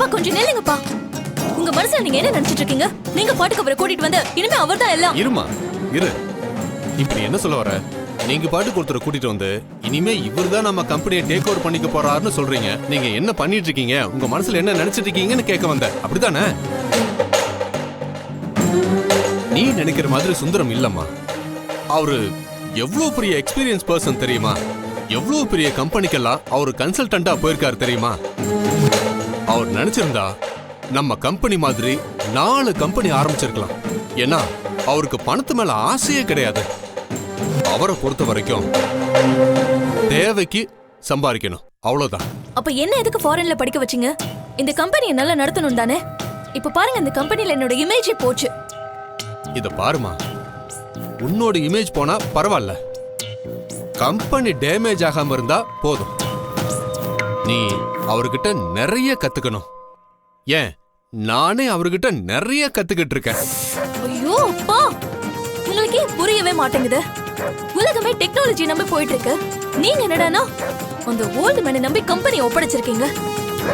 அப்பா கொஞ்சம் நில்லுங்கப்பா. உங்க மனசுல நீங்க என்ன நினைச்சிட்டு இருக்கீங்க? நீங்க பாட்டுக்கு அவரை கூட்டிட்டு வந்து இனிமே அவர்தான் எல்லாம். இருமா இரு. இப்ப நீ என்ன சொல்ல வர? நீங்க பாட்டுக்கு ஒருத்தரை கூட்டிட்டு வந்து இனிமே இவர்தான் நம்ம கம்பெனியை டேக் ஓவர் பண்ணிக்க போறாருன்னு சொல்றீங்க. நீங்க என்ன பண்ணிட்டு இருக்கீங்க? உங்க மனசுல என்ன நினைச்சிட்டு இருக்கீங்கன்னு கேட்க வந்த. அப்படிதானே நீ நினைக்கிற மாதிரி சுந்தரம் இல்லம்மா. அவரு எவ்வளவு பெரிய எக்ஸ்பீரியன்ஸ் பர்சன் தெரியுமா? எவ்வளவு பெரிய கம்பெனிக்கெல்லாம் அவர் கன்சல்டண்டா போயிருக்காரு தெரியுமா? அவர் நினைச்சிருந்தா நம்ம கம்பெனி மாதிரி நாலு கம்பெனி ஆரம்பிச்சிருக்கலாம். ஏன்னா அவருக்கு பணத்து மேல ஆசையே கிடையாது. அவரை பொறுத்த வரைக்கும் தேவைக்கு சம்பாதிக்கணும். அவ்வளவுதான். அப்ப என்ன எதுக்கு ஃபாரின்ல படிக்க வச்சீங்க? இந்த கம்பெனியை நல்லா நடத்தணும் தானே? இப்ப பாருங்க இந்த கம்பெனில என்னோட இமேஜே போச்சு. இத பாருமா. உன்னோட இமேஜ் போனா பரவாயில்ல. கம்பெனி டேமேஜ் ஆகாம இருந்தா போதும். நீ அவர்கிட்ட நிறைய கத்துக்கணும். ஏன்? நானே அவர்கிட்ட நிறைய கத்துக்கிட்டு இருக்கேன் ஐயோ அப்பா! உங்களுக்கு புரியவே மாட்டேங்குது. உலகமே டெக்னாலஜி நம்பி போயிட்டு இருக்கு நீங்க என்னடானா அந்த ஓல்டு மேனை நம்பி கம்பெனி ஒப்படைச்சிருக்கீங்க.